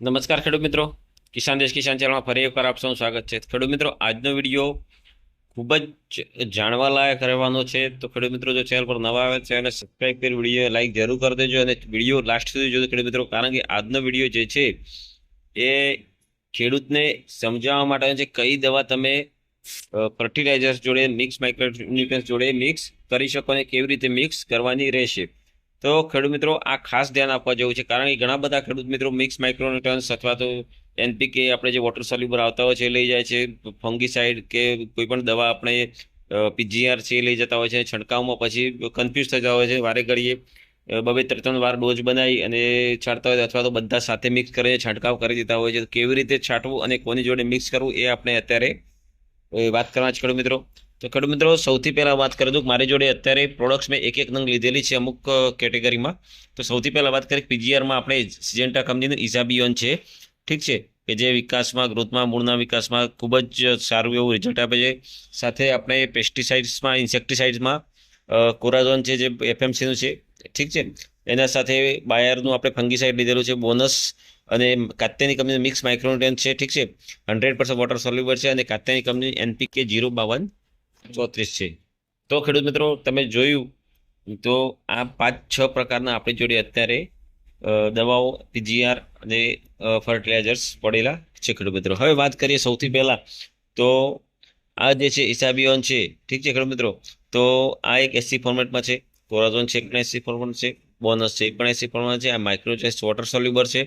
નમસ્કાર ખેડૂત મિત્રો. કિસાન દેશ, કિસાન ચેનલમાં ફરી એકવાર આપ સૌનું સ્વાગત છે. ખેડૂત મિત્રો, આજનો વીડિયો ખૂબ જ જાણવા લાયક રહેવાનો છે. તો ખેડૂત મિત્રો, જો ચેનલ પર નવા આવે છે અને સબસ્ક્રાઈબ કરી વીડિયો લાઈક જરૂર કરી દેજો અને વીડિયો લાસ્ટ સુધી જોજો ખેડૂત મિત્રો. કારણ કે આજનો વીડિયો જે છે એ ખેડૂતને સમજાવવા માટે છે. કઈ દવા તમે ફર્ટિલાઇઝર્સ જોડે મિક્સ માઇક્રોન્યુટ્રન્સ જોડે મિક્સ કરી શકો અને કેવી રીતે મિક્સ કરવાની રહેશે. તો ખેડૂત મિત્રો, આ ખાસ ધ્યાન આપવા જેવું છે, કારણ કે ઘણા બધા ખેડૂત મિત્રો મિક્સ માઇક્રોન્યુટ્રન્સ અથવા તો એનપીકે આપણે જે વોટર સોલ્યુબર આવતા હોય છે એ લઈ જાય છે. ફંગીસાઇડ કે કોઈ પણ દવા આપણે પીજીઆર છે એ લઈ જતા હોય છે. છંટકાવમાં પછી કન્ફ્યુઝ થતા હોય છે. વારે ઘડીએ બબે ત્રણ વાર ડોઝ બનાવી અને છાંટતા હોય અથવા તો બધા સાથે મિક્સ કરીને છંટકાવ કરી દેતા હોય છે. કેવી રીતે છાંટવું અને કોની જોડે મિક્સ કરવું એ આપણે અત્યારે વાત કરવા છે ખેડૂત મિત્રો. તો ખેડૂત મિત્રો, સૌથી પહેલાં વાત કરી દઉં કે મારી જોડે અત્યારે પ્રોડક્ટ્સ મેં એક એક નંગ લીધેલી છે અમુક કેટેગરીમાં તો સૌથી પહેલાં વાત કરીએ પીજીઆરમાં આપણે સિજેન્ટા કંપનીનું ઇઝાબિયોન છે. ઠીક છે? કે જે વિકાસમાં ગ્રોથમાં મૂળના વિકાસમાં ખૂબ જ સારું એવું રિઝલ્ટ આપે છે. સાથે આપણે પેસ્ટિસાઇડ્સમાં ઇન્સેક્ટિસાઇડ્સમાં કોરાઝોન છે જે એફએમસીનું છે. ઠીક છે? એના સાથે બાયરનું આપણે ફંગીસાઇડ લીધેલું છે બોનસ અને કાત્યાની કંપનીનું મિક્સ માઇક્રોન્યુટ્રન છે. ઠીક છે? હંડ્રેડ પર્સન્ટ વોટર સોલ્યુબર છે અને કાત્યાની કંપની એનપીકે જીરો બાવન ચોત્રીસ છે. તો ખેડૂત મિત્રો, તમે જોયું, તો આ પાંચ, છ પ્રકારના આપણી જોડે અત્યારે દવાઓ, પીજીઆર અને ફર્ટિલાઇઝર્સ પડેલા છે ખેડૂત મિત્રો. હવે વાત કરીએ સૌથી પહેલાં, તો આ જે છે ઇસાબિયોન છે, ઠીક છે ખેડૂત મિત્રો? તો આ એક એસી ફોર્મેટમાં છે કોરાઝોન છે પણ એસી ફોર્મેટ છે, બોનસ છે એ પણ એસી ફોર્મેટ છે, આ માઇક્રોચેસ વોટર સોલ્યુબર છે,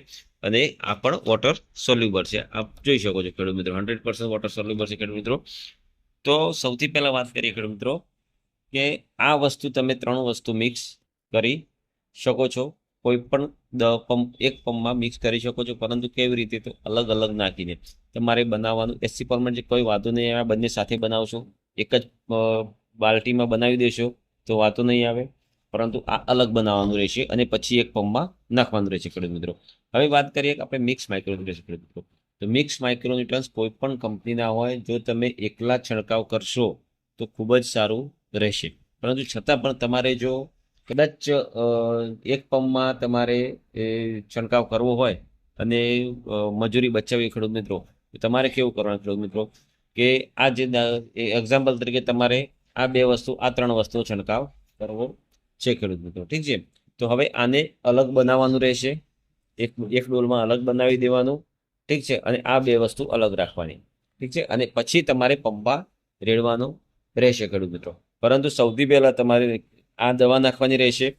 અને આ પણ વોટર સોલ્યુબર છે. આપ જોઈ શકો છો ખેડૂત મિત્રો હંડ્રેડ પર્સન્ટ વોટર સોલ્યુબર છે ખેડૂત મિત્રો. તો સૌથી પહેલાં વાત કરીએ ખેડૂત મિત્રો, કે આ વસ્તુ તમે ત્રણ વસ્તુ મિક્સ કરી શકો છો. કોઈ પણ પંપ, એક પંપમાં મિક્સ કરી શકો છો, પરંતુ કેવી રીતે તો અલગ અલગ નાખીને. તમારે બનાવવાનું એસી જે કોઈ વાંધો નહીં આવે, બંને સાથે બનાવશો. એક જ બાલ્ટીમાં બનાવી દેશો, તો વાંધો નહીં આવે. પરંતુ આ અલગ બનાવવાનું રહેશે અને પછી એક પંપમાં નાખવાનું રહેશે ખેડૂત મિત્રો. હવે વાત કરીએ આપણે મિક્સ માઇક્રોન્યુટ્રન્સ ખેડૂત મિત્રો. તો મિક્સ માઇક્રોન્યુટ્રન્સ કોઈ પણ કંપનીના હોય, જો તમે એકલા છંટકાવ કરશો, તો ખૂબ જ સારું રહેશે. પરંતુ છતાં પણ તમારે જો કદાચ એક પંપમાં તમારે છંટકાવ કરવો હોય અને મજૂરી બચાવી ખેડૂત મિત્રો તમારે કેવું કરવાનું ખેડૂત મિત્રો? કે આ જે એક્ઝામ્પલ તરીકે તમારે આ બે વસ્તુ, આ ત્રણ વસ્તુ છંટકાવ કરવો છે ખેડૂત મિત્રો. ઠીક છે? તો હવે આને અલગ બનાવવાનું રહેશે. એક એક ડોલમાં અલગ બનાવી દેવાનું. ઠીક છે? અને આ બે વસ્તુ અલગ રાખવાની. ઠીક છે? અને પછી તમારે પંપા રેડવાનો રહેશે ખેડૂત મિત્રો. પરંતુ સૌથી પહેલાં તમારે આ દવા નાખવાની રહેશે.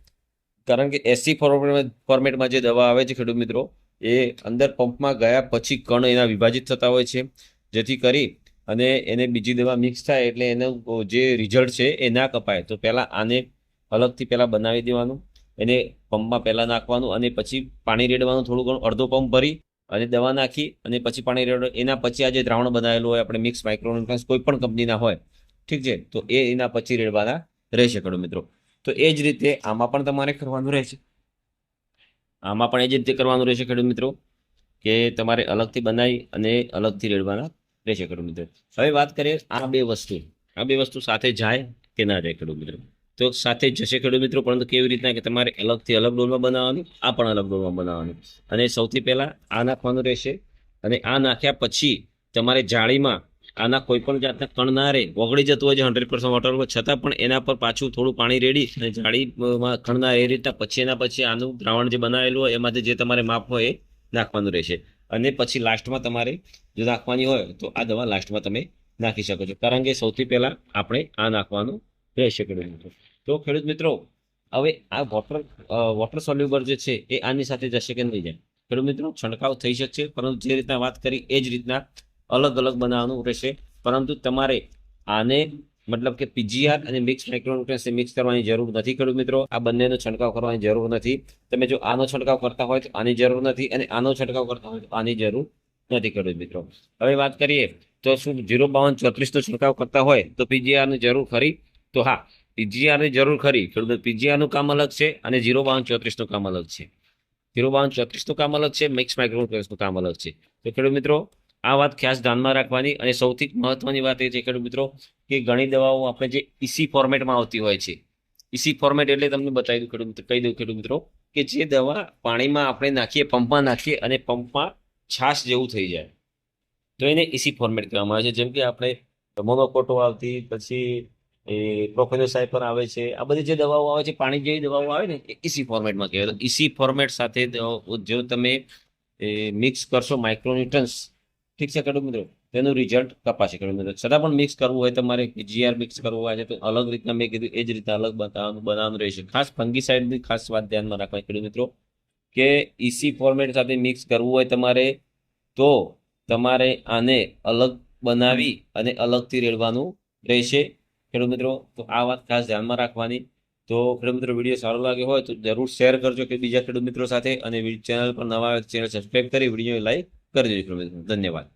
કારણ કે એસી ફોર્મેટ ફોર્મેટમાં જે દવા આવે છે ખેડૂત મિત્રો, એ અંદર પંપમાં ગયા પછી કણ એના વિભાજિત થતા હોય છે. જેથી કરી અને એને બીજી દવા મિક્સ થાય એટલે એનું જે રિઝલ્ટ છે એ ના કપાય. તો પહેલાં આને અલગથી પહેલાં બનાવી દેવાનું. એને પંપમાં પહેલાં નાખવાનું અને પછી પાણી રેડવાનું થોડું ઘણું અડધો પંપ ભરી અને દવા નાખી અને પછી પાણી રેડો. એના પછી આ જે દ્રાવણ બનાવેલું હોય, આપણે મિક્સ માઇક્રોન્યુટ્રન્સ કોઈ પણ કંપનીના હોય, ઠીક છે? તો એ એના પછી રેડવાના રહેશે ખેડૂત મિત્રો. તો એ જ રીતે આમાં પણ તમારે કરવાનું રહેશે. આમાં પણ એ જ રીતે કરવાનું રહેશે ખેડૂત મિત્રો, કે તમારે અલગથી બનાવી અને અલગથી રેડવાના રહેશે ખેડૂત મિત્રો. હવે વાત કરીએ આ બે વસ્તુ. આ બે વસ્તુ સાથે જાય કે ના જાય ખેડૂત મિત્રો? તો સાથે જશે ખેડૂત મિત્રો. પરંતુ કેવી રીતના કે તમારે અલગથી અલગ ડોલમાં બનાવવાનું, આ પણ અલગ ડોલમાં બનાવવાનું. અને સૌથી પહેલાં આ નાખવાનું રહેશે. અને આ નાખ્યા પછી તમારે જાળીમાં આના કોઈ પણ જાતના કણ ના રહે, ઓગળી જતું હોય છે હંડ્રેડ પર્સન્ટ વોટર છતાં પણ એના પર પાછું થોડું પાણી રેડી અને જાળીમાં કણ ના એ રીતના પછી એના પછી આનું દ્રાવણ જે બનાવેલું હોય એમાંથી જે તમારે માપ હોય એ નાખવાનું રહેશે. અને પછી લાસ્ટમાં તમારે જો નાખવાની હોય તો આ દવા લાસ્ટમાં તમે નાખી શકો છો. કારણ કે સૌથી પહેલાં આપણે આ નાખવાનું રહેશે ખેડૂત મિત્રો. તો ખેડૂત મિત્રો, હવે આ વોટર વોટર સોલ્યુબર જે છે એ આની સાથે જશે કે નહીં જાય? ખેડૂત મિત્રો, છંટકાવ થઈ શકશે, પરંતુ જે રીતના વાત કરી એ જ રીતના અલગ અલગ બનાવવાનું રહેશે. પરંતુ તમારે આને મતલબ કે પીજીઆર અને મિક્સ માઇક્રોન્યુટ્રન્સ મિક્સ કરવાની જરૂર નથી ખેડૂત મિત્રો. આ બંનેનો છંટકાવ કરવાની જરૂર નથી. તમે જો આનો છંટકાવ કરતા હોય તો આની જરૂર નથી અને આનો છંટકાવ કરતા હોય તો આની જરૂર નથી ખેડૂત મિત્રો. હવે વાત કરીએ તો શું જીરો બાવન ચોત્રીસનો છંટકાવ કરતા હોય તો પીજીઆરની જરૂર ખરી? તો હા પીજીઆરની જરૂર ખરી. ખેડૂત પીજીઆરનું કામ અલગ છે અને જીરો બાવન ચોત્રીસનું કામ અલગ છે. જીરો બાવન ચોત્રીસનું કામ અલગ છે, મિક્સ માઇક્રોન્યુટ્રન્સનું કામ અલગ છે. તો ખેડૂત મિત્રો, આ વાત ખાસ ધ્યાનમાં રાખવાની અને સૌથી મહત્વની વાત એ છે ખેડૂત મિત્રો, કે ઘણી દવાઓ આપણે જે ઇસી ફોર્મેટમાં આવતી હોય છે. ઇસી ફોર્મેટ એટલે તમને બતાવી દઉં ખેડૂત કહી દઉં ખેડૂત મિત્રો, કે જે દવા પાણીમાં આપણે નાખીએ, પંપમાં નાખીએ અને પંપમાં છાશ જેવું થઈ જાય. તો એને ઇસી ફોર્મેટ કહેવામાં આવે છે. જેમ કે આપણે મોનોકોટો આવતી, પછી એ પ્રોફેનોસાઇપર આવે છે. આ બધી જે દવાઓ આવે છે, પાણી જેવી દવાઓ આવે ને, એ ઇસી ફોર્મેટમાં કહેવાય. તો ઇસી ફોર્મેટ સાથે જો તમે મિક્સ કરશો માઇક્રોન્યુટ્રન્સ ઠીક છે ખેડૂત મિત્રો? તેનું રિઝલ્ટ કપાશે ખેડૂત મિત્રો. છતાં પણ મિક્સ કરવું હોય તમારે જીઆર મિક્સ કરવું હોય છે તો અલગ રીતના મેં કીધું, એ જ રીતે અલગ બનાવવાનું બનાવવાનું રહેશે. ખાસ ફંગીસાઇડની ખાસ વાત ધ્યાનમાં રાખવાની ખેડૂત મિત્રો, કે ઇસી ફોર્મેટ સાથે મિક્સ કરવું હોય તમારે, તો તમારે આને અલગ બનાવી અને અલગથી રેડવાનું રહેશે. ખેડૂત મિત્રો, તો આ વાત ખાસ ધ્યાનમાં રાખવાની. તો ખેડૂત મિત્રો, વીડિયો સારો લાગ્યો હોય તો જરૂર શેર કરજો કે બીજા ખેડૂત મિત્રો સાથે અને ચેનલ પર નવા ચેનલ સબસ્ક્રાઈબ કરી વીડિયો લાઈક કરી દેજો ખેડૂત મિત્રો. ધન્યવાદ.